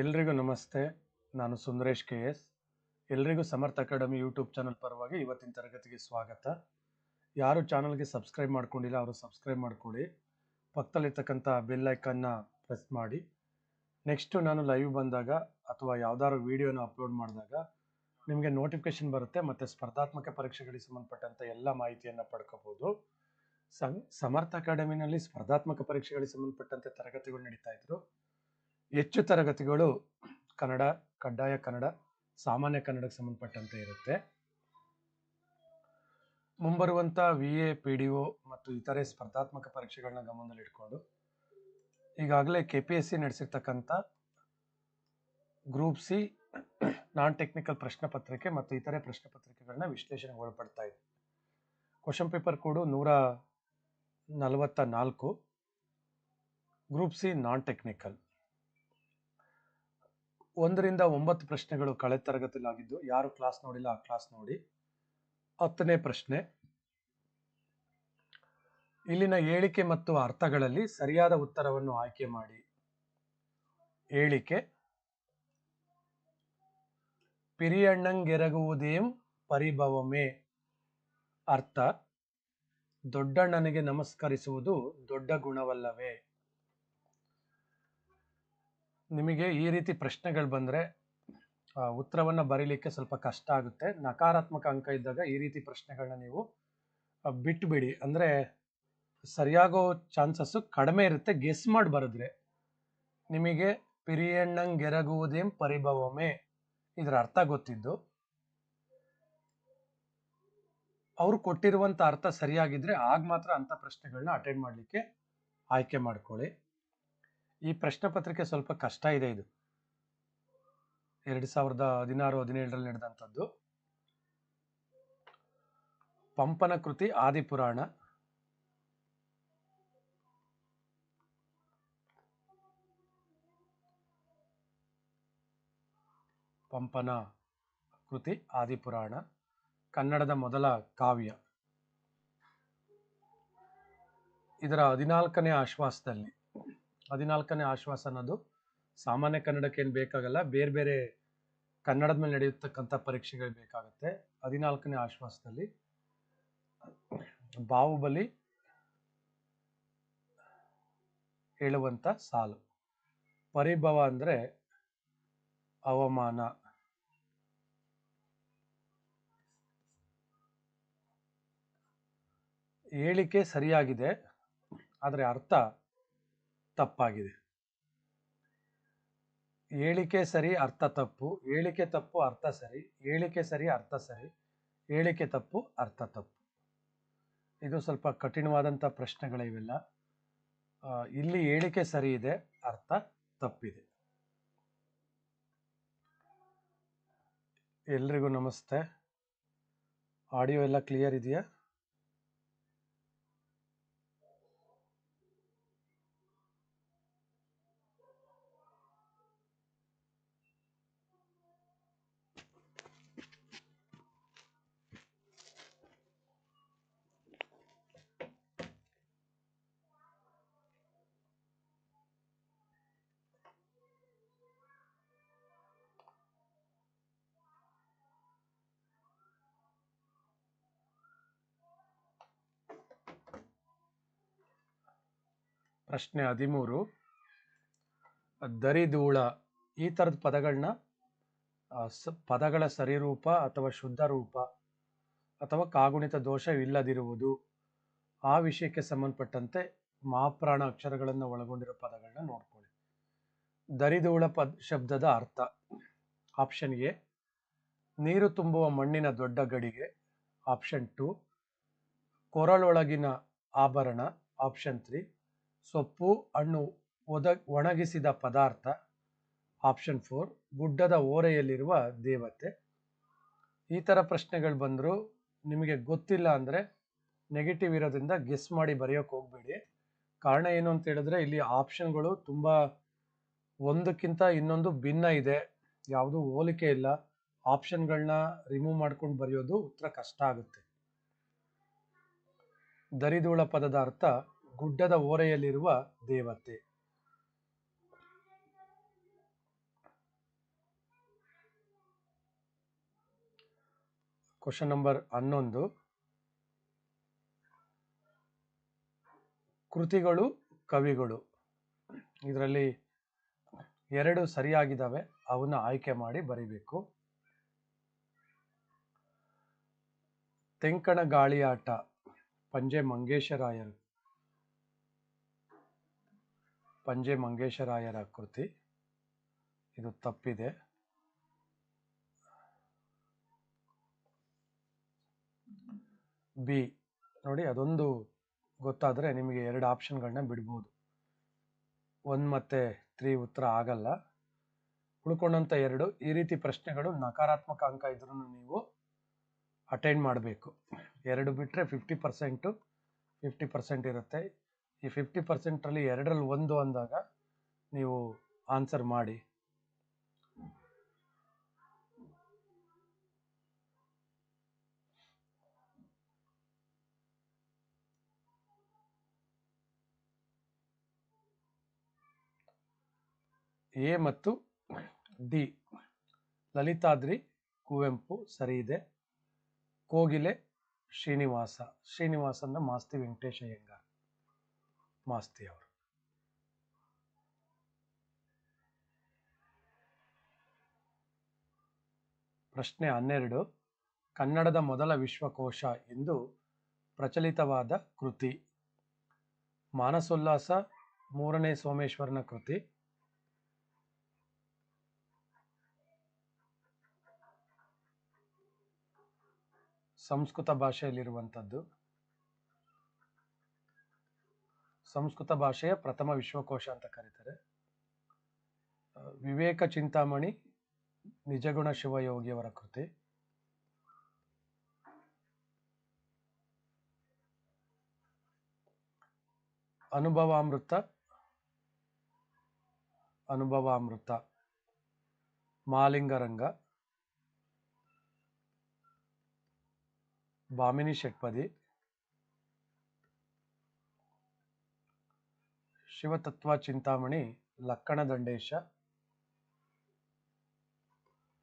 ಎಲ್ರಿಗೂ ನಮಸ್ತೆ. ನಾನು ಸುಂದರೇಶ್ ಕೆ ಎಸ್. ಎಲ್ರಿಗೂ ಸಮರ್ಥ ಅಕಾಡೆಮಿ ಯೂಟ್ಯೂಬ್ ಚಾನಲ್ ಪರವಾಗಿ ಇವತ್ತಿನ ತರಗತಿಗೆ ಸ್ವಾಗತ. ಯಾರು ಚಾನಲ್ಗೆ ಸಬ್ಸ್ಕ್ರೈಬ್ ಮಾಡ್ಕೊಂಡಿಲ್ಲ ಅವರು ಸಬ್ಸ್ಕ್ರೈಬ್ ಮಾಡ್ಕೊಳ್ಳಿ. ಪಕ್ಕದಲ್ಲಿರ್ತಕ್ಕಂಥ ಬೆಲ್ ಐಕನ್ನ ಪ್ರೆಸ್ ಮಾಡಿ. ನೆಕ್ಸ್ಟು ನಾನು ಲೈವ್ ಬಂದಾಗ ಅಥವಾ ಯಾವ್ದಾದ್ರು ವೀಡಿಯೋನ ಅಪ್ಲೋಡ್ ಮಾಡಿದಾಗ ನಿಮಗೆ ನೋಟಿಫಿಕೇಶನ್ ಬರುತ್ತೆ ಮತ್ತು ಸ್ಪರ್ಧಾತ್ಮಕ ಪರೀಕ್ಷೆಗಳಿಗೆ ಸಂಬಂಧಪಟ್ಟಂಥ ಎಲ್ಲ ಮಾಹಿತಿಯನ್ನು ಪಡ್ಕೋಬೋದು. ಸಮರ್ಥ ಅಕಾಡೆಮಿನಲ್ಲಿ ಸ್ಪರ್ಧಾತ್ಮಕ ಪರೀಕ್ಷೆಗಳಿಗೆ ಸಂಬಂಧಪಟ್ಟಂತೆ ತರಗತಿಗಳು ನಡೀತಾ ಇದ್ರು. ಹೆಚ್ಚು ತರಗತಿಗಳು ಕನ್ನಡ, ಕಡ್ಡಾಯ ಕನ್ನಡ, ಸಾಮಾನ್ಯ ಕನ್ನಡಕ್ಕೆ ಸಂಬಂಧಪಟ್ಟಂತೆ ಇರುತ್ತೆ. ಮುಂಬರುವಂಥ V A P D O ಮತ್ತು ಇತರೆ ಸ್ಪರ್ಧಾತ್ಮಕ ಪರೀಕ್ಷೆಗಳನ್ನ ಗಮನದಲ್ಲಿಟ್ಕೊಂಡು ಈಗಾಗಲೇ ಕೆ ಪಿ ಎಸ್ ಸಿ ನಡೆಸಿರ್ತಕ್ಕಂಥ ಗ್ರೂಪ್ ಸಿ ನಾನ್ ಟೆಕ್ನಿಕಲ್ ಪ್ರಶ್ನೆ ಪತ್ರಿಕೆ ಮತ್ತು ಇತರೆ ಪ್ರಶ್ನೆ ಪತ್ರಿಕೆಗಳನ್ನ ವಿಶ್ಲೇಷಣೆಗೆ ಒಳಪಡ್ತಾ ಇದೆ. ಕ್ವಶನ್ ಪೇಪರ್ ಕೋಡು ನೂರ ನಲವತ್ತ ನಾಲ್ಕು ಗ್ರೂಪ್ ಸಿ ನಾನ್ ಟೆಕ್ನಿಕಲ್ ಒಂದರಿಂದ ಒಂಬತ್ತು ಪ್ರಶ್ನೆಗಳು ಕಳೆದ ತರಗತಿಲಾಗಿದ್ದು, ಯಾರು ಕ್ಲಾಸ್ ನೋಡಿಲ್ಲ ಆ ಕ್ಲಾಸ್ ನೋಡಿ. ಹತ್ತನೇ ಪ್ರಶ್ನೆ. ಇಲ್ಲಿನ ಹೇಳಿಕೆ ಮತ್ತು ಅರ್ಥಗಳಲ್ಲಿ ಸರಿಯಾದ ಉತ್ತರವನ್ನು ಆಯ್ಕೆ ಮಾಡಿ. ಹೇಳಿಕೆ. ಪಿರಿಯಣ್ಣಂಗೆರಗುವುದೇಂ ಪರಿಭವಮೇ. ಅರ್ಥ. ದೊಡ್ಡಣ್ಣನಿಗೆ ನಮಸ್ಕರಿಸುವುದು ದೊಡ್ಡ ಗುಣವಲ್ಲವೇ. ನಿಮಗೆ ಈ ರೀತಿ ಪ್ರಶ್ನೆಗಳು ಬಂದರೆ ಉತ್ತರವನ್ನು ಬರೀಲಿಕ್ಕೆ ಸ್ವಲ್ಪ ಕಷ್ಟ ಆಗುತ್ತೆ. ನಕಾರಾತ್ಮಕ ಅಂಕ ಇದ್ದಾಗ ಈ ರೀತಿ ಪ್ರಶ್ನೆಗಳನ್ನ ನೀವು ಬಿಟ್ಟುಬಿಡಿ ಅಂದರೆ ಸರಿಯಾಗೋ ಚಾನ್ಸಸ್ಸು ಕಡಿಮೆ ಇರುತ್ತೆ. ಗೆಸ್ ಮಾಡಿ ಬರೆದ್ರೆ ನಿಮಗೆ ಪಿರಿಯಣ್ಣಂಗೆರಗುವುದೇಂ ಪರಿಭವಮೇ? ಇದರ ಅರ್ಥ ಗೊತ್ತಿದ್ದು. ಅವರು ಕೊಟ್ಟಿರುವಂಥ ಅರ್ಥ ಸರಿಯಾಗಿದ್ರೆ ಆಗ ಮಾತ್ರ ಅಂಥ ಪ್ರಶ್ನೆಗಳನ್ನ ಅಟೆಂಡ್ ಮಾಡಲಿಕ್ಕೆ ಆಯ್ಕೆ ಮಾಡ್ಕೊಳ್ಳಿ. ಈ ಪ್ರಶ್ನೆ ಪತ್ರಿಕೆ ಸ್ವಲ್ಪ ಕಷ್ಟ ಇದೆ ಇದು. ಎರಡು ಸಾವಿರದ ಹದಿನಾರು, ಹದಿನೇಳರಲ್ಲಿ ನಡೆದಂಥದ್ದು. ಪಂಪನ ಕೃತಿ ಆದಿಪುರಾಣ. ಪಂಪನ ಕೃತಿ ಆದಿಪುರಾಣ. ಕನ್ನಡದ ಮೊದಲ ಕಾವ್ಯ. ಇದರ ಹದಿನಾಲ್ಕನೇ ಆಶ್ವಾಸದಲ್ಲಿ. ಹದಿನಾಲ್ಕನೇ ಆಶ್ವಾಸ ಅನ್ನೋದು. ಸಾಮಾನ್ಯ ಕನ್ನಡಕ್ಕೆ ಏನು ಬೇಕಾಗಲ್ಲ, ಬೇರೆ ಬೇರೆ ಕನ್ನಡದ ಮೇಲೆ ನಡೆಯತಕ್ಕಂಥ ಪರೀಕ್ಷೆಗಳು ಬೇಕಾಗುತ್ತೆ. ಹದಿನಾಲ್ಕನೇ ಆಶ್ವಾಸದಲ್ಲಿ ಬಾಹುಬಲಿ ಹೇಳುವಂಥ ಸಾಲು. ಪರಿಭವ ಅಂದರೆ ಅವಮಾನ. ಹೇಳಿಕೆ ಸರಿಯಾಗಿದೆ, ಆದರೆ ಅರ್ಥ ತಪ್ಪಾಗಿದೆ. ಹೇಳಿಕೆ ಸರಿ, ಅರ್ಥ ತಪ್ಪು. ಹೇಳಿಕೆ ತಪ್ಪು, ಅರ್ಥ ಸರಿ. ಹೇಳಿಕೆ ಸರಿ, ಅರ್ಥ ಸರಿ. ಹೇಳಿಕೆ ತಪ್ಪು, ಅರ್ಥ ತಪ್ಪು. ಇದು ಸ್ವಲ್ಪ ಕಠಿಣವಾದಂಥ ಪ್ರಶ್ನೆಗಳಿವೆಲ್ಲ ಇಲ್ಲಿ ಹೇಳಿಕೆ ಸರಿ ಇದೆ, ಅರ್ಥ ತಪ್ಪಿದೆ. ಎಲ್ರಿಗೂ ನಮಸ್ತೆ. ಆಡಿಯೋ ಎಲ್ಲ ಕ್ಲಿಯರ್ ಇದೆಯಾ? ಪ್ರಶ್ನೆ ಹದಿಮೂರು. ದರಿದೂಳ, ಈ ಥರದ ಪದಗಳನ್ನ ಸ, ಪದಗಳ ಸರಿರೂಪ ಅಥವಾ ಶುದ್ಧ ರೂಪ ಅಥವಾ ಕಾಗುಣಿತ ದೋಷವಿಲ್ಲದಿರುವುದು ಆ ವಿಷಯಕ್ಕೆ ಸಂಬಂಧಪಟ್ಟಂತೆ ಮಹಾಪ್ರಾಣ ಅಕ್ಷರಗಳನ್ನು ಒಳಗೊಂಡಿರೋ ಪದಗಳನ್ನ ನೋಡ್ಕೊಳ್ಳಿ. ದರಿದೂಳ ಪದ, ಶಬ್ದದ ಅರ್ಥ. ಆಪ್ಷನ್ ಎ, ನೀರು ತುಂಬುವ ಮಣ್ಣಿನ ದೊಡ್ಡ ಗಡಿಗೆ. ಆಪ್ಷನ್ ಟು, ಕೊರಳೊಳಗಿನ ಆಭರಣ. ಆಪ್ಷನ್ ತ್ರೀ ಸೊಪ್ಪು, ಹಣ್ಣು ಒದ, ಒಣಗಿಸಿದ ಪದಾರ್ಥ, ಆಪ್ಷನ್ ಫೋರ್, ಗುಡ್ಡದ ಓರೆಯಲ್ಲಿರುವ ದೇವತೆ. ಈ ಥರ ಪ್ರಶ್ನೆಗಳು ಬಂದರೂ ನಿಮಗೆ ಗೊತ್ತಿಲ್ಲ ಅಂದರೆ ನೆಗೆಟಿವ್ ಇರೋದ್ರಿಂದ ಗೆಸ್ ಮಾಡಿ ಬರೆಯೋಕೆ ಹೋಗಬೇಡಿ. ಕಾರಣ ಏನು ಅಂತ ಹೇಳಿದ್ರೆ ಇಲ್ಲಿ ಆಪ್ಷನ್ಗಳು ತುಂಬ ಒಂದಕ್ಕಿಂತ ಇನ್ನೊಂದು ಭಿನ್ನ ಇದೆ. ಯಾವುದೂ ಹೋಲಿಕೆ ಇಲ್ಲ. ಆಪ್ಷನ್ಗಳನ್ನ ರಿಮೂವ್ ಮಾಡ್ಕೊಂಡು ಬರೆಯೋದು ಉತ್ತರ ಕಷ್ಟ ಆಗುತ್ತೆ. ದರಿದೂಳ ಪದದ ಅರ್ಥ ಗುಡ್ಡದ ಓರೆಯಲ್ಲಿರುವ ದೇವತೆ. ಕ್ವಶನ್ ನಂಬರ್ ಹನ್ನೊಂದು. ಕೃತಿಗಳು, ಕವಿಗಳು. ಇದರಲ್ಲಿ ಎರಡು ಸರಿಯಾಗಿದ್ದಾವೆ, ಅವನ್ನ ಆಯ್ಕೆ ಮಾಡಿ ಬರಿಬೇಕು. ತೆಂಕಣ ಗಾಳಿಯಾಟ ಪಂಜೆ ಮಂಗೇಶರಾಯರು. ಪಂಜೆ ಮಂಗೇಶರಾಯರ ಕೃತಿ. ಇದು ತಪ್ಪಿದೆ. ಬಿ, ನೋಡಿ ಅದೊಂದು ಗೊತ್ತಾದರೆ ನಿಮಗೆ ಎರಡು ಆಪ್ಷನ್ಗಳನ್ನ ಬಿಡ್ಬೋದು. ಒನ್ ಮತ್ತೆ ತ್ರೀ ಉತ್ತರ ಆಗಲ್ಲ. ಉಳ್ಕೊಂಡಂಥ ಎರಡು ಈ ರೀತಿ ಪ್ರಶ್ನೆಗಳು ನಕಾರಾತ್ಮಕ ಅಂಕ ಇದ್ರೂ ನೀವು ಅಟೆಂಡ್ ಮಾಡಬೇಕು. ಎರಡು ಬಿಟ್ಟರೆ ಫಿಫ್ಟಿ ಪರ್ಸೆಂಟು ಫಿಫ್ಟಿ ಪರ್ಸೆಂಟ್ ಇರುತ್ತೆ. ಈ ಫಿಫ್ಟಿ ಪರ್ಸೆಂಟಲ್ಲಿ ಎರಡರಲ್ಲಿ ಒಂದು ಅಂದಾಗ ನೀವು ಆನ್ಸರ್ ಮಾಡಿ. ಎ ಮತ್ತು ಡಿ, ಲಲಿತಾದ್ರಿ ಕುವೆಂಪು, ಸರಿ ಇದೆ. ಕೋಗಿಲೆ ಶ್ರೀನಿವಾಸ ಶ್ರೀನಿವಾಸನ ಮಾಸ್ತಿ ವೆಂಕಟೇಶ ಅಯ್ಯಂಗಾರ್ ಮಾಸ್ತಿ ಅವರು ಪ್ರಶ್ನೆ ಹನ್ನೆರಡು, ಕನ್ನಡದ ಮೊದಲ ವಿಶ್ವಕೋಶ ಎಂದು ಪ್ರಚಲಿತವಾದ ಕೃತಿ. ಮಾನಸೋಲ್ಲಾಸ, ಮೂರನೇ ಸೋಮೇಶ್ವರನ ಕೃತಿ. ಸಂಸ್ಕೃತ ಭಾಷೆಯಲ್ಲಿರುವಂಥದ್ದು. ಸಂಸ್ಕೃತ ಭಾಷೆಯ ಪ್ರಥಮ ವಿಶ್ವಕೋಶ ಅಂತ ಕರೀತಾರೆ. ವಿವೇಕ ಚಿಂತಾಮಣಿ ನಿಜಗುಣ ಶಿವಯೋಗಿಯವರ ಕೃತಿ. ಅನುಭವಾಮೃತ ಅನುಭವಾಮೃತ, ಮಾಲಿಂಗರಂಗ ಭಾಮಿನಿ ಷಟ್ಪದಿ ಶಿವತತ್ವ ಚಿಂತಾಮಣಿ, ಲಕ್ಕಣ ದಂಡೇಶ,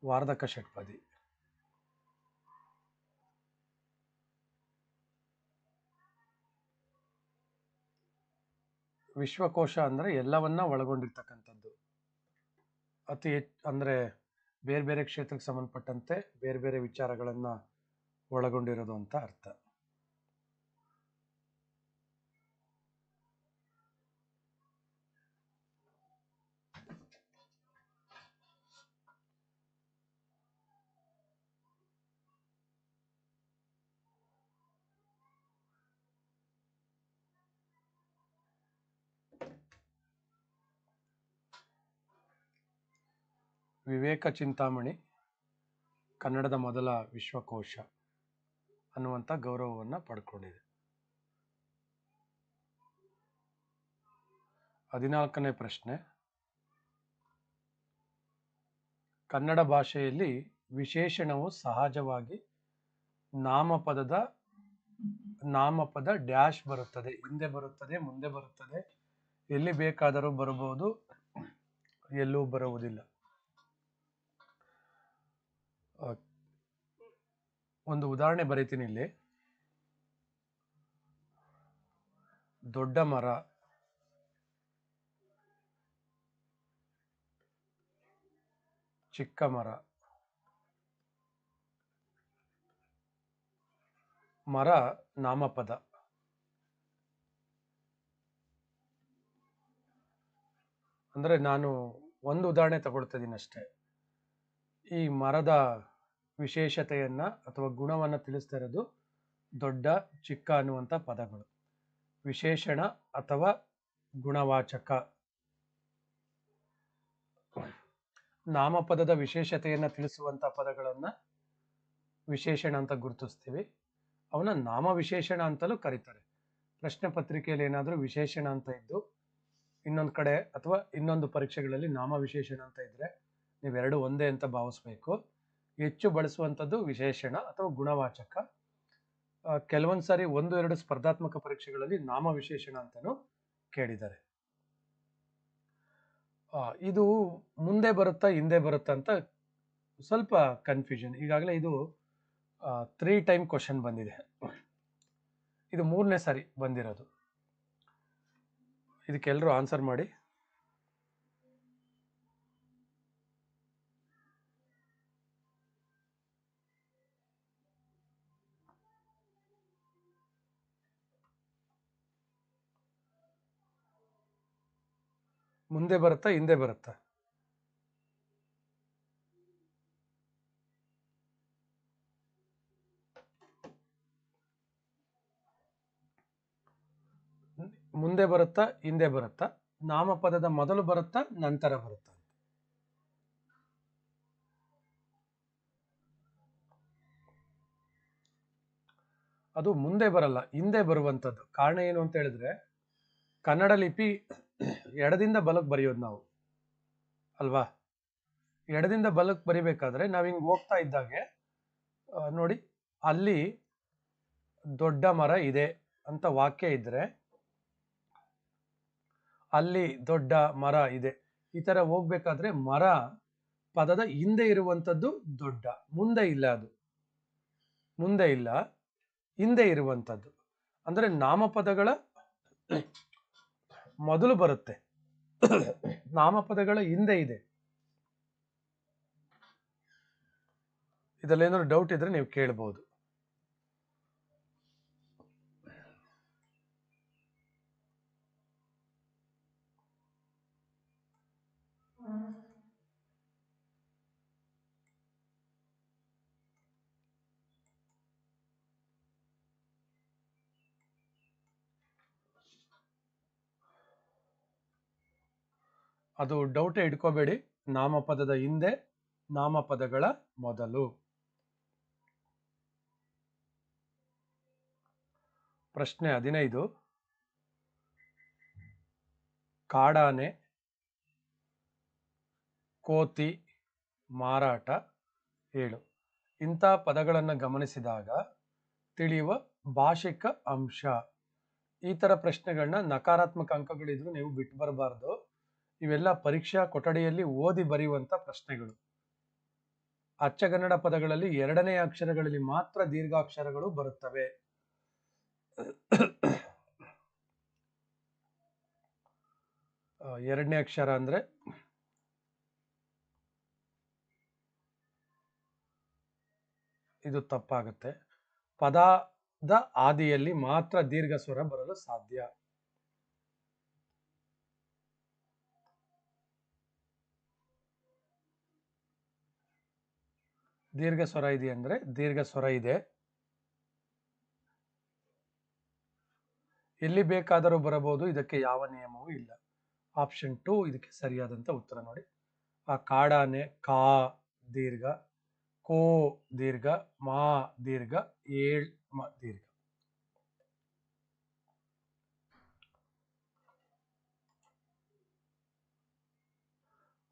ವಾರ್ಧಕ ಷಟ್ಪದಿ. ವಿಶ್ವಕೋಶ ಅಂದರೆ ಎಲ್ಲವನ್ನ ಒಳಗೊಂಡಿರ್ತಕ್ಕಂಥದ್ದು. ಅತಿ ಹೆಚ್ಚು ಅಂದರೆ ಬೇರೆ ಬೇರೆ ಕ್ಷೇತ್ರಕ್ಕೆ ಸಂಬಂಧಪಟ್ಟಂತೆ ಬೇರೆ ಬೇರೆ ವಿಚಾರಗಳನ್ನು ಒಳಗೊಂಡಿರೋದು ಅಂತ ಅರ್ಥ. ವಿವೇಕ ಚಿಂತಾಮಣಿ, ಕನ್ನಡದ ಮೊದಲ ವಿಶ್ವಕೋಶ ಅನ್ನುವಂಥ ಗೌರವವನ್ನು ಪಡ್ಕೊಂಡಿದೆ. ಹದಿನಾಲ್ಕನೇ ಪ್ರಶ್ನೆ. ಕನ್ನಡ ಭಾಷೆಯಲ್ಲಿ ವಿಶೇಷಣವು ಸಹಜವಾಗಿ ನಾಮಪದದ, ನಾಮಪದ ಡ್ಯಾಶ್ ಬರುತ್ತದೆ, ಹಿಂದೆ ಬರುತ್ತದೆ, ಮುಂದೆ ಬರುತ್ತದೆ, ಎಲ್ಲಿ ಬೇಕಾದರೂ ಬರಬಹುದು, ಎಲ್ಲೂ ಬರುವುದಿಲ್ಲ. ಒಂದು ಉದಾಹರಣೆ ಬರೀತೀನಿ ಇಲ್ಲಿ. ದೊಡ್ಡ ಮರ. ಚಿಕ್ಕ ಮರ. ಮರ ನಾಮಪದ. ಅಂದ್ರೆ ನಾನು ಒಂದು ಉದಾಹರಣೆ ತಗೊಳ್ತಾ ಇದ್ದೀನಿ ಅಷ್ಟೇ. ಈ ಮರದ ವಿಶೇಷತೆಯನ್ನು ಅಥವಾ ಗುಣವನ್ನ ತಿಳಿಸ್ತಾ ಇರೋದು ದೊಡ್ಡ, ಚಿಕ್ಕ ಅನ್ನುವಂಥ ಪದಗಳು. ವಿಶೇಷಣ ಅಥವಾ ಗುಣವಾಚಕ. ನಾಮಪದದ ವಿಶೇಷತೆಯನ್ನು ತಿಳಿಸುವಂತ ಪದಗಳನ್ನು ವಿಶೇಷಣ ಅಂತ ಗುರುತಿಸ್ತೀವಿ. ಅವನ ನಾಮ ವಿಶೇಷಣ ಅಂತಲೂ ಕರೀತಾರೆ. ಪ್ರಶ್ನೆ ಪತ್ರಿಕೆಯಲ್ಲಿ ಏನಾದರೂ ವಿಶೇಷಣ ಅಂತ ಇದ್ದು, ಇನ್ನೊಂದು ಕಡೆ ಅಥವಾ ಇನ್ನೊಂದು ಪರೀಕ್ಷೆಗಳಲ್ಲಿ ನಾಮ ವಿಶೇಷಣ ಅಂತ ಇದ್ರೆ ನೀವೆರಡು ಒಂದೇ ಅಂತ ಭಾವಿಸ್ಬೇಕು. ಹೆಚ್ಚು ಬಳಸುವಂಥದ್ದು ವಿಶೇಷಣ ಅಥವಾ ಗುಣವಾಚಕ. ಕೆಲವೊಂದು ಸಾರಿ ಒಂದು, ಎರಡು ಸ್ಪರ್ಧಾತ್ಮಕ ಪರೀಕ್ಷೆಗಳಲ್ಲಿ ನಾಮ ವಿಶೇಷಣ ಅಂತಲೂ ಕೇಳಿದ್ದಾರೆ ಇದು ಮುಂದೆ ಬರುತ್ತಾ ಹಿಂದೆ ಬರುತ್ತಾ ಅಂತ ಸ್ವಲ್ಪ ಕನ್ಫ್ಯೂಷನ್ ಈಗಾಗಲೇ ಇದು ತ್ರೀ ಟೈಮ್ ಕ್ವಶನ್ ಬಂದಿದೆ. ಇದು ಮೂರನೇ ಸಾರಿ ಬಂದಿರೋದು. ಇದಕ್ಕೆಲ್ಲರೂ ಆನ್ಸರ್ ಮಾಡಿ. ಮುಂದೆ ಬರುತ್ತಾ, ಹಿಂದೆ ಬರುತ್ತಾ? ಮುಂದೆ ಬರುತ್ತಾ, ಹಿಂದೆ ಬರುತ್ತಾ? ನಾಮಪದದ ಮೊದಲು ಬರುತ್ತಾ, ನಂತರ ಬರುತ್ತಾ? ಅದು ಮುಂದೆ ಬರಲ್ಲ, ಹಿಂದೆ ಬರುವಂಥದ್ದು. ಕಾರಣ ಏನು ಅಂತ ಹೇಳಿದ್ರೆ ಕನ್ನಡ ಲಿಪಿ ಎಡದಿಂದ ಬಲಕ್ಕೆ ಬರೆಯೋದು ನಾವು. ಅಲ್ವಾ? ಎಡದಿಂದ ಬಲಕ್ಕೆ ಬರಿಬೇಕಾದ್ರೆ ನಾವು ಹಿಂಗೆ ಹೋಗ್ತಾ ಇದ್ದಾಗೆ ನೋಡಿ, ಅಲ್ಲಿ ದೊಡ್ಡ ಮರ ಇದೆ ಅಂತ ವಾಕ್ಯ ಇದ್ರೆ, ಅಲ್ಲಿ ದೊಡ್ಡ ಮರ ಇದೆ. ಈ ತರ ಹೋಗ್ಬೇಕಾದ್ರೆ ಮರ ಪದದ ಹಿಂದೆ ಇರುವಂತದ್ದು ದೊಡ್ಡ, ಮುಂದೆ ಇಲ್ಲ ಅದು. ಮುಂದೆ ಇಲ್ಲ, ಹಿಂದೆ ಇರುವಂತದ್ದು ಅಂದ್ರೆ ನಾಮಪದಗಳ ಮೊದಲು ಬರುತ್ತೆ. ನಾಮಪದಗಳ ಹಿಂದೆ ಇದೆ. ಇದರಲ್ಲಿ ಏನಾದ್ರು ಡೌಟ್ ಇದ್ರೆ ನೀವು ಕೇಳ್ಬೋದು. ಅದು ಡೌಟ್ ಇಟ್ಕೋಬೇಡಿ. ನಾಮಪದದ ಹಿಂದೆ ನಾಮಪದಗಳ ಮೊದಲು. ಪ್ರಶ್ನೆ ಹದಿನೈದು. ಕಾಡಾನೆ, ಕೋತಿ, ಮಾರಾಟ, ಏಳು. ಇಂಥ ಪದಗಳನ್ನು ಗಮನಿಸಿದಾಗ ತಿಳಿಯುವ ಭಾಷಿಕ ಅಂಶ. ಈ ಥರ ಪ್ರಶ್ನೆಗಳನ್ನ ನಕಾರಾತ್ಮಕ ಅಂಕಗಳಿದ್ರು ನೀವು ಬಿಟ್ಟು ಬರಬಾರ್ದು ಇವೆಲ್ಲ ಪರೀಕ್ಷಾ ಕೊಠಡಿಯಲ್ಲಿ ಓದಿ ಬರೆಯುವಂಥ ಪ್ರಶ್ನೆಗಳು. ಅಚ್ಚಗನ್ನಡ ಪದಗಳಲ್ಲಿ ಎರಡನೇ ಅಕ್ಷರಗಳಲ್ಲಿ ಮಾತ್ರ ದೀರ್ಘಾಕ್ಷರಗಳು ಬರುತ್ತವೆ. ಎರಡನೇ ಅಕ್ಷರ ಅಂದ್ರೆ ಇದು ತಪ್ಪಾಗುತ್ತೆ. ಪದದ ಆದಿಯಲ್ಲಿ ಮಾತ್ರ ದೀರ್ಘ ಸ್ವರ ಬರಲು ಸಾಧ್ಯ. ದೀರ್ಘ ಸ್ವರ ಇದೆ ಅಂದ್ರೆ ದೀರ್ಘ ಸ್ವರ ಇದೆ. ಎಲ್ಲಿ ಬೇಕಾದರೂ ಬರಬಹುದು, ಇದಕ್ಕೆ ಯಾವ ನಿಯಮವೂ ಇಲ್ಲ. ಆಪ್ಷನ್ ಟು ಇದಕ್ಕೆ ಸರಿಯಾದಂತ ಉತ್ತರ ನೋಡಿ. ಆ ಕಾಡಾನೆ ಕಾ ದೀರ್ಘ, ಕೋ ದೀರ್ಘ, ಮಾ ದೀರ್ಘ, ಏಳ್ ಮ ದೀರ್ಘ.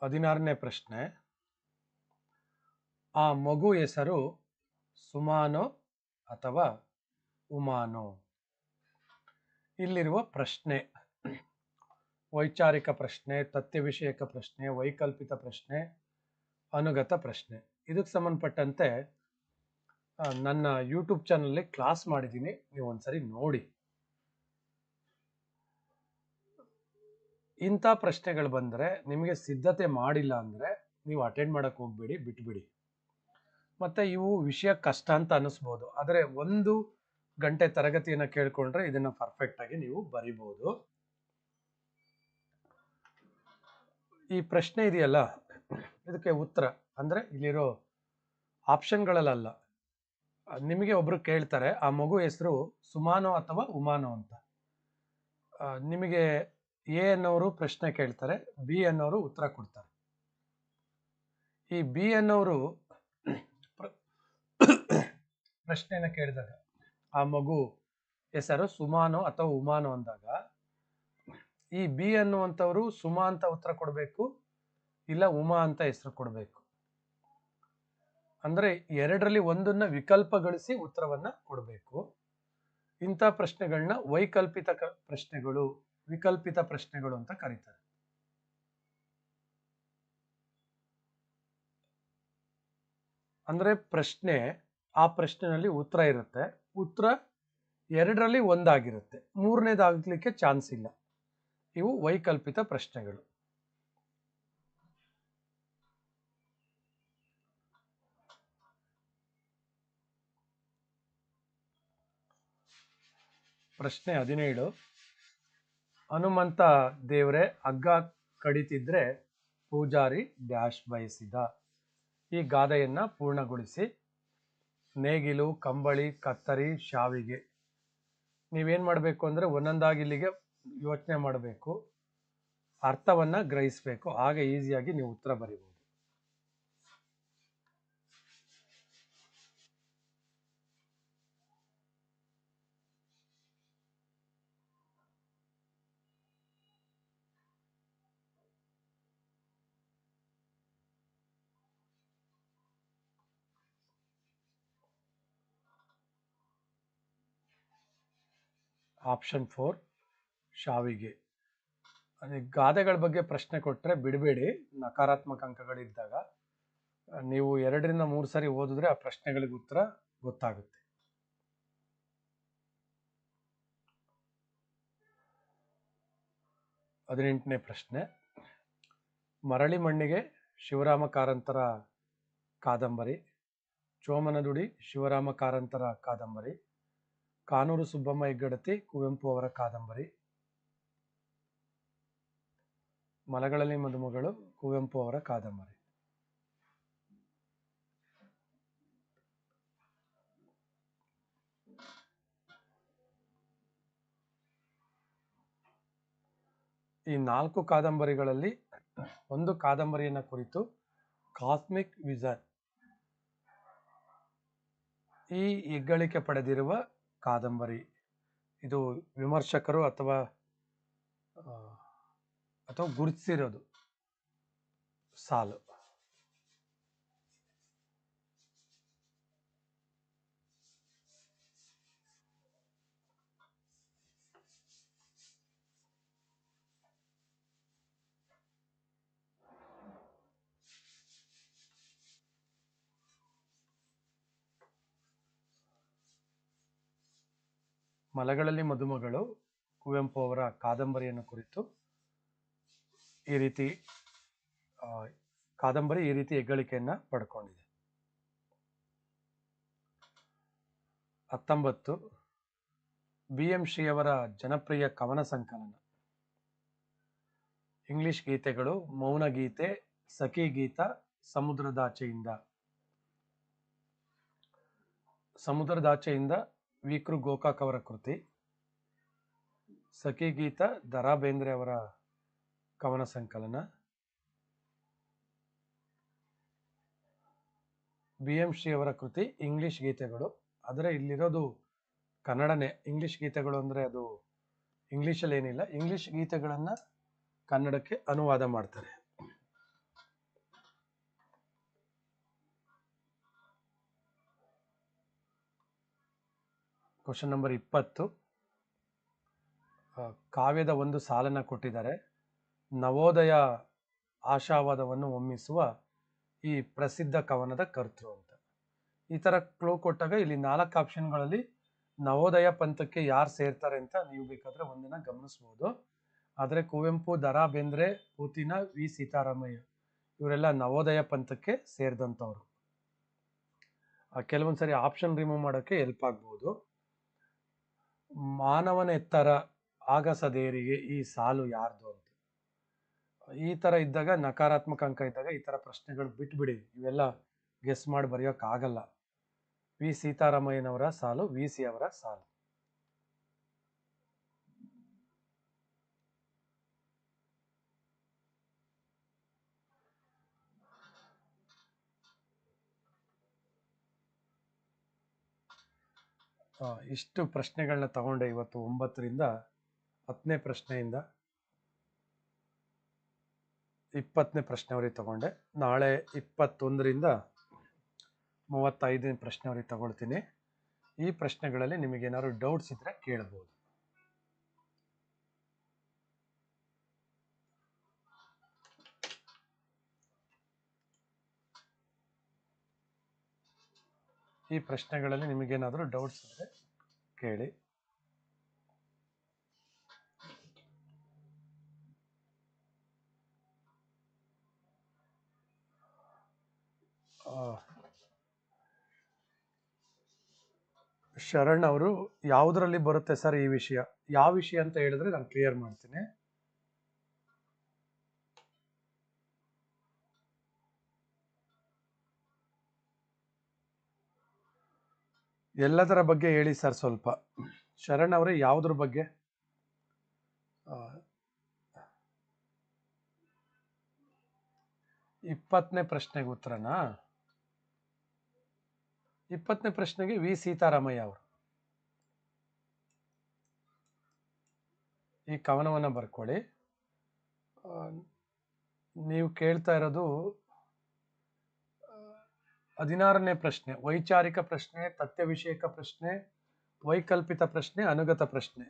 ಹದಿನಾರನೇ ಪ್ರಶ್ನೆ. ಆ ಮಗು ಹೆಸರು ಸುಮಾನೋ ಅಥವಾ ಉಮಾನೋ? ಇಲ್ಲಿರುವ ಪ್ರಶ್ನೆ. ವೈಚಾರಿಕ ಪ್ರಶ್ನೆ ತಥ್ಯ ವಿಷಯಕ ಪ್ರಶ್ನೆ, ವೈಕಲ್ಪಿತ ಪ್ರಶ್ನೆ, ಅನುಗತ ಪ್ರಶ್ನೆ. ಇದಕ್ಕೆ ಸಂಬಂಧಪಟ್ಟಂತೆ ನನ್ನ ಯೂಟ್ಯೂಬ್ ಚಾನಲ್ಲಿ ಕ್ಲಾಸ್ ಮಾಡಿದ್ದೀನಿ. ನೀವು ಒಂದ್ಸರಿ ನೋಡಿ. ಇಂಥ ಪ್ರಶ್ನೆಗಳು ಬಂದರೆ ನಿಮಗೆ ಸಿದ್ಧತೆ ಮಾಡಿಲ್ಲ ಅಂದರೆ ನೀವು ಅಟೆಂಡ್ ಮಾಡೋಕ್ಕೆ ಹೋಗ್ಬೇಡಿ, ಬಿಟ್ಬಿಡಿ. ಮತ್ತೆ ಇವು ವಿಷಯ ಕಷ್ಟ ಅಂತ ಅನಿಸ್ಬೋದು ಆದರೆ ಒಂದು ಗಂಟೆ ತರಗತಿಯನ್ನು ಕೇಳಿಕೊಂಡ್ರೆ ಇದನ್ನು ಪರ್ಫೆಕ್ಟ್ ಆಗಿ ನೀವು ಬರಿಬೋದು. ಈ ಪ್ರಶ್ನೆ ಇದೆಯಲ್ಲ? ಇದಕ್ಕೆ ಉತ್ತರ ಅಂದರೆ ಇಲ್ಲಿರೋ ಆಪ್ಷನ್ಗಳಲ್ಲ ನಿಮಗೆ ಒಬ್ರು ಕೇಳ್ತಾರೆ, ಆ ಮಗು ಹೆಸರು ಸುಮಾನೋ ಅಥವಾ ಉಮಾನೋ ಅಂತ. ನಿಮಗೆ ಎ ಅನ್ನೋರು ಪ್ರಶ್ನೆ ಕೇಳ್ತಾರೆ, ಬಿ ಅನ್ನೋರು ಉತ್ತರ ಕೊಡ್ತಾರೆ. ಈ ಬಿ ಅನ್ನೋರು ಪ್ರಶ್ನೆನ ಕೇಳಿದಾಗ, ಆ ಮಗು ಹೆಸರು ಸುಮಾನೋ ಅಥವಾ ಉಮಾನು ಅಂದಾಗ, ಈ ಬಿ ಅನ್ನುವಂಥವ್ರು ಸುಮಾ ಅಂತ ಉತ್ತರ ಕೊಡಬೇಕು, ಇಲ್ಲ ಉಮಾ ಅಂತ ಹೆಸರು ಕೊಡಬೇಕು. ಅಂದ್ರೆ ಎರಡರಲ್ಲಿ ಒಂದನ್ನ ವಿಕಲ್ಪಗೊಳಿಸಿ ಉತ್ತರವನ್ನ ಕೊಡಬೇಕು. ಇಂಥ ಪ್ರಶ್ನೆಗಳನ್ನ ವೈಕಲ್ಪಿತ ಪ್ರಶ್ನೆಗಳು, ವಿಕಲ್ಪಿತ ಪ್ರಶ್ನೆಗಳು ಅಂತ ಕರೀತಾರೆ. ಅಂದ್ರೆ ಪ್ರಶ್ನೆ ಆ ಪ್ರಶ್ನೆನಲ್ಲಿ ಉತ್ತರ ಇರುತ್ತೆ. ಉತ್ತರ ಎರಡರಲ್ಲಿ ಒಂದಾಗಿರುತ್ತೆ. ಮೂರನೇದಾಗಲಿಕ್ಕೆ ಚಾನ್ಸ್ ಇಲ್ಲ. ಇವು ವೈಕಲ್ಪಿತ ಪ್ರಶ್ನೆಗಳು. ಪ್ರಶ್ನೆ ಹದಿನೇಳು. ಹನುಮಂತ ದೇವರೇ ಹಗ್ಗ ಕಡಿತಿದ್ರೆ ಪೂಜಾರಿ ಡ್ಯಾಶ್ ಬಯಸಿದ. ಈ ಗಾದೆಯನ್ನ ಪೂರ್ಣಗೊಳಿಸಿ. ನೇಗಿಲು, ಕಂಬಳಿ, ಕತ್ತರಿ, ಶಾವಿಗೆ. ನೀವೇನು ಮಾಡಬೇಕು ಅಂದ್ರೆ ಒಂದೊಂದಾಗಿ ಇಲ್ಲಿಗೆ ಯೋಚನೆ ಮಾಡಬೇಕು. ಅರ್ಥವನ್ನ ಗ್ರಹಿಸಬೇಕು. ಆಗ ಈಸಿಯಾಗಿ ನೀವು ಉತ್ತರ ಬರೀಬಹುದು. ಆಪ್ಷನ್ ಫೋರ್, ಶಾವಿಗೆ. ಅದೇ ಗಾದೆಗಳ ಬಗ್ಗೆ ಪ್ರಶ್ನೆ ಕೊಟ್ಟರೆ ಬಿಡಬೇಡಿ, ನಕಾರಾತ್ಮಕ ಅಂಕಗಳಿದ್ದಾಗ. ನೀವು ಎರಡರಿಂದ ಮೂರು ಸಾರಿ ಓದಿದ್ರೆ ಆ ಪ್ರಶ್ನೆಗಳಿಗೆ ಉತ್ತರ ಗೊತ್ತಾಗುತ್ತೆ. ಹದಿನೆಂಟನೇ ಪ್ರಶ್ನೆ. ಮರಳಿ ಮಣ್ಣಿಗೆ ಶಿವರಾಮ ಕಾರಂತರ ಕಾದಂಬರಿ. ಚೋಮನದುಡಿ ಶಿವರಾಮ ಕಾರಂತರ ಕಾದಂಬರಿ. ಕಾನೂರು ಸುಬ್ಬಮ್ಮ ಹೆಗ್ಗಡತಿ, ಕುವೆಂಪು ಅವರ ಕಾದಂಬರಿ. ಮಲಗಳಲ್ಲಿ ಮದುಮಗಳು, ಕುವೆಂಪು ಅವರ ಕಾದಂಬರಿ. ಈ ನಾಲ್ಕು ಕಾದಂಬರಿಗಳಲ್ಲಿ ಒಂದು ಕಾದಂಬರಿಯನ್ನ ಕುರಿತು ಕಾಸ್ಮಿಕ್ ವಿಜನ್ ಈ ಹೆಗ್ಗಳಿಕೆ ಪಡೆದಿರುವ ಕಾದಂಬರಿ. ಇದು ವಿಮರ್ಶಕರು ಅಥವಾ ಅಥವಾ ಗುರುತಿಸಿರೋದು ಸಾಲು. ಮಲಗಳಲ್ಲಿ ಮದುಮಗಳು ಕುವೆಂಪು ಅವರ ಕಾದಂಬರಿಯನ್ನು ಕುರಿತು ಈ ರೀತಿ ಕಾದಂಬರಿ ಈ ರೀತಿ ಹೆಗ್ಗಳಿಕೆಯನ್ನು ಪಡ್ಕೊಂಡಿದೆ. ಹತ್ತೊಂಬತ್ತು ಬಿ ಎಂ ಶ್ರೀ ಅವರ ಜನಪ್ರಿಯ ಕವನ ಸಂಕಲನ. ಇಂಗ್ಲಿಷ್ ಗೀತೆಗಳು, ಮೌನ ಗೀತೆ, ಸಖಿ ಗೀತ ಸಮುದ್ರದಾಚೆಯಿಂದ ಸಮುದ್ರದಾಚೆಯಿಂದ ವಿಕೃ ಗೋಕಾಕ್ ಅವರ ಕೃತಿ, ಸಖಿ ಗೀತ ದರಾ ಬೇಂದ್ರೆ ಅವರ ಕವನ ಸಂಕಲನ, ಬಿ ಎಂ ಶ್ರೀ ಅವರ ಕೃತಿ ಇಂಗ್ಲಿಷ್ ಗೀತೆಗಳು. ಆದರೆ ಇಲ್ಲಿರೋದು ಕನ್ನಡನೇ. ಇಂಗ್ಲಿಷ್ ಗೀತೆಗಳು ಅಂದರೆ ಅದು ಇಂಗ್ಲೀಷಲ್ಲಿ ಏನಿಲ್ಲ. ಇಂಗ್ಲಿಷ್ ಗೀತೆಗಳನ್ನು ಕನ್ನಡಕ್ಕೆ ಅನುವಾದ ಮಾಡ್ತಾರೆ. ಕ್ವಶನ್ ನಂಬರ್ ಇಪ್ಪತ್ತು. ಕಾವ್ಯದ ಒಂದು ಸಾಲನ್ನು ಕೊಟ್ಟಿದ್ದಾರೆ. ನವೋದಯ ಆಶಾವಾದವನ್ನು ಒಮ್ಮಿಸುವ ಈ ಪ್ರಸಿದ್ಧ ಕವನದ ಕರ್ತೃ ಅಂತ. ಈ ಥರ ಕ್ಲೋ ಕೊಟ್ಟಾಗ ಇಲ್ಲಿ ನಾಲ್ಕು ಆಪ್ಷನ್ಗಳಲ್ಲಿ ನವೋದಯ ಪಂಥಕ್ಕೆ ಯಾರು ಸೇರ್ತಾರೆ ಅಂತ ನೀವು ಬೇಕಾದ್ರೆ ಒಂದಿನ ಗಮನಿಸ್ಬೋದು. ಆದರೆ ಕುವೆಂಪು ದರಾ ಬೇಂದ್ರೆ ಪೂತಿನ ವಿ. ಸೀತಾರಾಮಯ್ಯ ಇವರೆಲ್ಲ ನವೋದಯ ಪಂಥಕ್ಕೆ ಸೇರಿದಂಥವ್ರು ಕೆಲವೊಂದು ಸರಿ ಆಪ್ಷನ್ ರಿಮೂವ್ ಮಾಡೋಕ್ಕೆ ಹೆಲ್ಪ್ ಆಗ್ಬೋದು. ಮಾನವನ ಎತ್ತರ ಆಗಸದೇರಿಗೆ ಈ ಸಾಲು ಯಾರ್ದು ಅಂತ. ಈ ಥರ ಇದ್ದಾಗ, ನಕಾರಾತ್ಮಕ ಅಂಕ ಇದ್ದಾಗ ಈ ಥರ ಪ್ರಶ್ನೆಗಳು ಬಿಟ್ಬಿಡಿ. ಇವೆಲ್ಲ ಗೆಸ್ ಮಾಡಿ ಬರೆಯೋಕ್ಕಾಗಲ್ಲ. ವಿ. ಸೀತಾರಾಮಯ್ಯನವರ ಸಾಲು, ವಿ. ಸಿ. ಅವರ ಸಾಲು. ಇಷ್ಟು ಪ್ರಶ್ನೆಗಳನ್ನ ತಗೊಂಡೆ ಇವತ್ತು ಒಂಬತ್ತರಿಂದ ಹತ್ತನೇ ಪ್ರಶ್ನೆಯಿಂದ ಇಪ್ಪತ್ತನೇ ಪ್ರಶ್ನೆವರೆಗೆ ತಗೊಂಡೆ. ನಾಳೆ ಇಪ್ಪತ್ತೊಂದರಿಂದ ಮೂವತ್ತೈದನೇ ಪ್ರಶ್ನೆವರೆಗೆ ತಗೊಳ್ತೀನಿ. ಈ ಪ್ರಶ್ನೆಗಳಲ್ಲಿ ನಿಮಗೇನಾದ್ರು ಡೌಟ್ಸ್ ಇದ್ದರೆ ಕೇಳ್ಬೋದು. ಈ ಪ್ರಶ್ನೆಗಳಲ್ಲಿ ನಿಮಗೇನಾದರೂ ಡೌಟ್ಸ್ ಇದ್ದರೆ ಕೇಳಿ. ಶರಣ್ ಅವರು ಯಾವುದರಲ್ಲಿ ಬರುತ್ತೆ ಸರ್ ಈ ವಿಷಯ? ಯಾವ ವಿಷಯ ಅಂತ ಹೇಳಿದ್ರೆ ನಾನು ಕ್ಲಿಯರ್ ಮಾಡ್ತೀನಿ. ಎಲ್ಲದರ ಬಗ್ಗೆ ಹೇಳಿ ಸರ್ ಸ್ವಲ್ಪ. ಶರಣ್ ಅವರೇ, ಯಾವುದ್ರ ಬಗ್ಗೆ? ಇಪ್ಪತ್ತನೇ ಪ್ರಶ್ನೆಗೆ ಉತ್ತರನಾ? ಇಪ್ಪತ್ತನೇ ಪ್ರಶ್ನೆಗೆ ವಿ ಸೀತಾರಾಮಯ್ಯ ಅವರು. ಈ ಕವನವನ್ನು ಬರ್ಕೊಳ್ಳಿ. ನೀವು ಕೇಳ್ತಾ ಇರೋದು ಹದಿನಾರನೇ ಪ್ರಶ್ನೆ, ವೈಚಾರಿಕ ಪ್ರಶ್ನೆ ತಥ್ಯವಿಷಯಕ ಪ್ರಶ್ನೆ, ವೈಕಲ್ಪಿತ ಪ್ರಶ್ನೆ, ಅನುಗತ ಪ್ರಶ್ನೆ.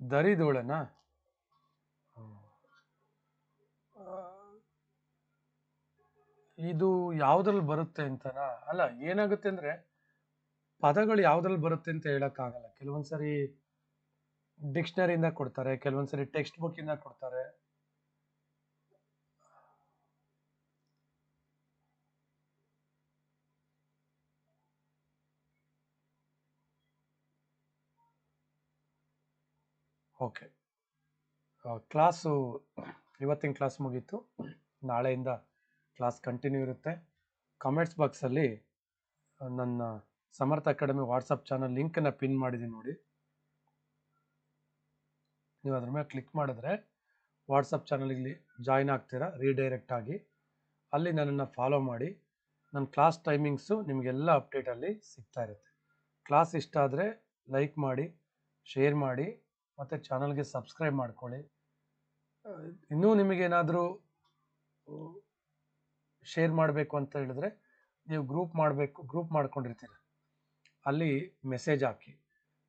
ದರಿದೋಳನ ಇದು ಯಾವ್ದ್ರಲ್ಲಿ ಬರುತ್ತೆ ಅಂತಾರ ಅಲ್ಲ, ಏನಾಗುತ್ತೆ ಅಂದ್ರೆ ಪದಗಳು ಯಾವ್ದ್ರಲ್ಲಿ ಬರುತ್ತೆ ಅಂತ ಹೇಳಕ್ಕಾಗಲ್ಲ. ಕೆಲವೊಂದ್ಸರಿ ಡಿಕ್ಷನರಿಯಿಂದ ಕೊಡ್ತಾರೆ, ಕೆಲವೊಂದ್ಸರಿ ಟೆಕ್ಸ್ಟ್ ಬುಕ್ ಇಂದ ಕೊಡ್ತಾರೆ. ಓಕೆ. ಕ್ಲಾಸು ಇವತ್ತಿನ ಕ್ಲಾಸ್ ಮುಗೀತು. ನಾಳೆಯಿಂದ ಕ್ಲಾಸ್ ಕಂಟಿನ್ಯೂ ಇರುತ್ತೆ. ಕಮೆಂಟ್ಸ್ ಬಾಕ್ಸಲ್ಲಿ ನನ್ನ ಸಮರ್ಥ ಅಕಾಡೆಮಿ ವಾಟ್ಸಪ್ ಚಾನಲ್ ಲಿಂಕನ್ನು ಪಿನ್ ಮಾಡಿದ್ದೀನಿ ನೋಡಿ. ನೀವು ಅದ್ರ ಮೇಲೆ ಕ್ಲಿಕ್ ಮಾಡಿದ್ರೆ ವಾಟ್ಸಪ್ ಚಾನಲ್ಗೆ ಜಾಯ್ನ್ ಆಗ್ತೀರಾ, ರೀಡೈರೆಕ್ಟ್ ಆಗಿ. ಅಲ್ಲಿ ನನ್ನನ್ನು ಫಾಲೋ ಮಾಡಿ. ನನ್ನ ಕ್ಲಾಸ್ ಟೈಮಿಂಗ್ಸು ನಿಮಗೆಲ್ಲ ಅಪ್ಡೇಟಲ್ಲಿ ಸಿಗ್ತಾ ಇರುತ್ತೆ. ಕ್ಲಾಸ್ ಇಷ್ಟ ಆದರೆ ಲೈಕ್ ಮಾಡಿ, ಶೇರ್ ಮಾಡಿ. ಮತ್ತು ಚಾನಲ್ಗೆ ಸಬ್ಸ್ಕ್ರೈಬ್ ಮಾಡ್ಕೊಳ್ಳಿ. ಇನ್ನೂ ನಿಮಗೇನಾದರೂ ಶೇರ್ ಮಾಡಬೇಕು ಅಂತ ಹೇಳಿದ್ರೆ ನೀವು ಗ್ರೂಪ್ ಮಾಡಬೇಕು, ಗ್ರೂಪ್ ಮಾಡ್ಕೊಂಡಿರ್ತೀರ. ಅಲ್ಲಿ ಮೆಸೇಜ್ ಹಾಕಿ.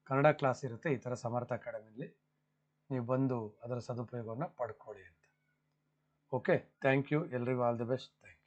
ಕನ್ನಡ ಕ್ಲಾಸ್ ಇರುತ್ತೆ, ಈ ಥರ ಸಮರ್ಥ ಅಕಾಡೆಮಿಲಿ ನೀವು ಬಂದು ಅದರ ಸದುಪಯೋಗವನ್ನು ಪಡ್ಕೊಳ್ಳಿ ಅಂತ. Okay, thank you. ಎಲ್ರಿಗೂ ಆಲ್ ದಿ ಬೆಸ್ಟ್. ಥ್ಯಾಂಕ್